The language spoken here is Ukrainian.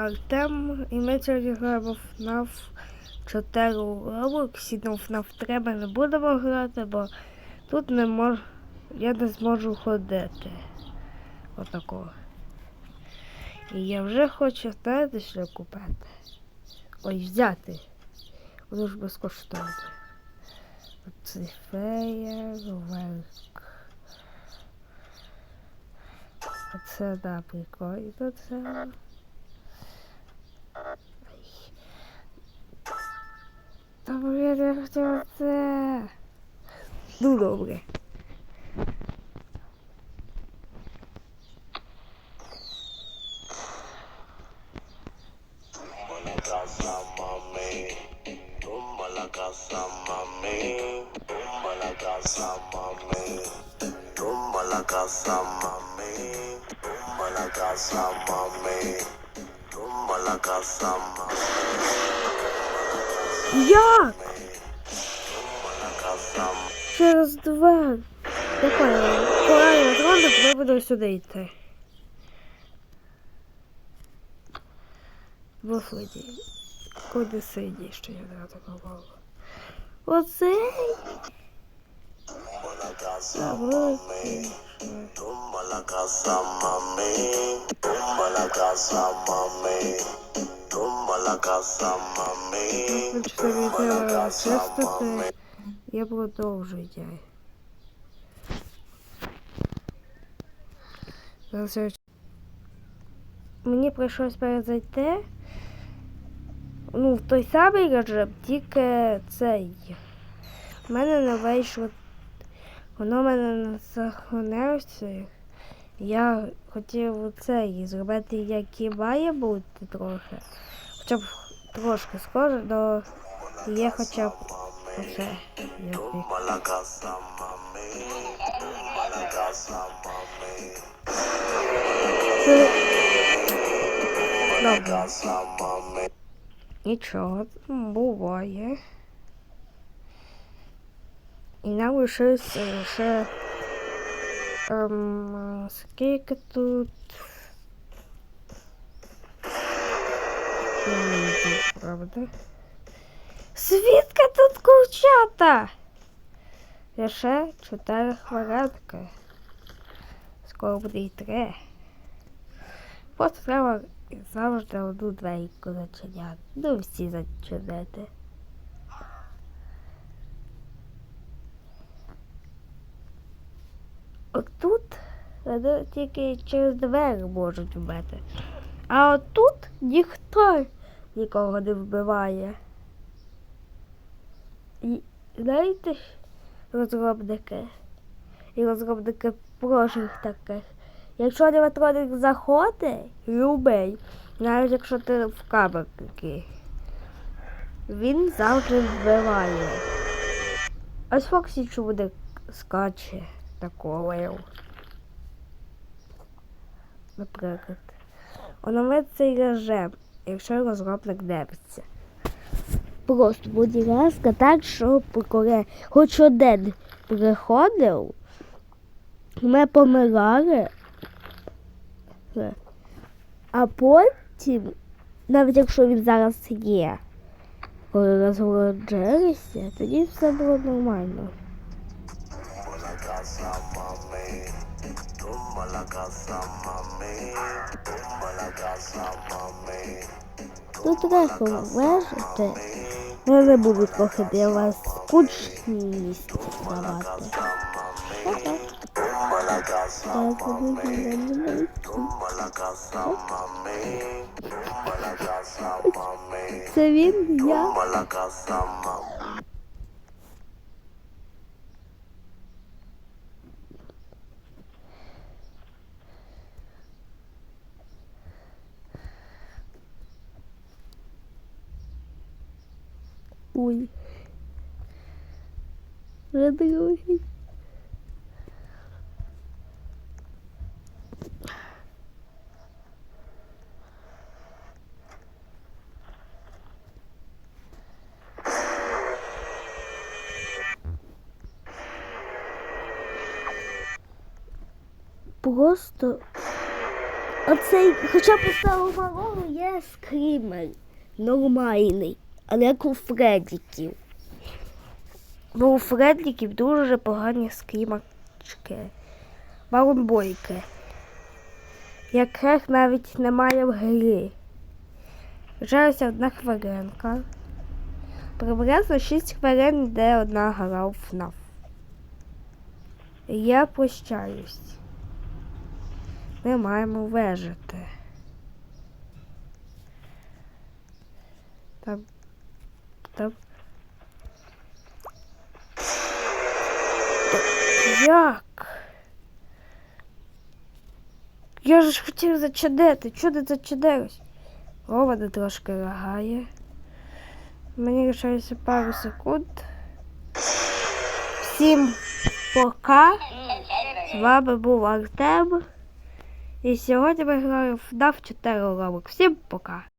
Артем, і ми сьогодні граємо ФНАФ 4 у Роблоксі, ну ФНАФ 3 ми не будемо грати, бо тут не мож... я не зможу ходити. Отакого. І я вже хочу знаєте, що купити. Ой, взяти. Воно ж безкоштовно. Оце фея, верк. Оце, да, прикольно це. Та блін, я хотів це. Ну добре. Tumba la casa, mami. Tumba la casa, mami. Як? Через два. Такое. Коли розроник, ми будемо сюди йти. Виході. Куди сиді, що я не атакувала. Оцей. Tumba la casa, Давай. Tumba la чистити. Я продовжую. Мені прийшлось перезайти. Ну, в той самий режим, тільки цей. У мене не вийшло. Воно в мене не сохранилося. Я хотів цей зробити, як і має бути трохи. Хоча б трошки схоже, але є хоча б оце. як і- Tumba la casa, mami. Tumba la casa, mami. Це... Добре. Casa, mami. Нічого, м, буває. І нам лишилося лише. Ем, скільки тут. М, тут, Правда? Свідка тут курчата! Лише чотири хвилинки. Скоро буде й три. Просто треба завжди одну двійку зачиняти. Ну, всі зачинити. Отут вони тільки через двері можуть вбити. А отут ніхто нікого не вбиває. І знаєте, розробники і розробники прошлих таких. Якщо аніматроник заходить, любий, навіть якщо ти в камерки, він завжди вбиває. Ось Фоксі чуде скаче такого. Наприклад. Оновить цей режим, якщо розробник дивиться. Просто будь ласка, так, щоб коли хоч один приходив, ми помирали. А потім, навіть якщо він зараз є, коли розгороджалися, тоді все було нормально. Casa, mami. Tumba la casa, mami. Тут легко вижити. Я не буду трохи для вас скучність давати. Tumba la casa, Я буду не tumba la casa, mami. Tumba la casa, mami. Це він, я. Tumba la casa, mami. Ой. Вже. Просто Оцей, хоча у малого є скрімер нормальний, але як у Фреддіків. Бо у Фреддіків дуже погані скрімачки. Балонбойки. Яких навіть немає в грі. Жалася одна хвилинка. Приблизно 6 хвилин йде одна гра у. І Я прощаюсь. Ми маємо вижити. Там. Там. Як? Я ж хотів зачадити. Чого ти зачадилось? Ровода трошки лагає. Мені лишається пару секунд. Всім пока. З вами був Артем. І сьогодні ми граємо в FNAF 4 робок. Всім пока.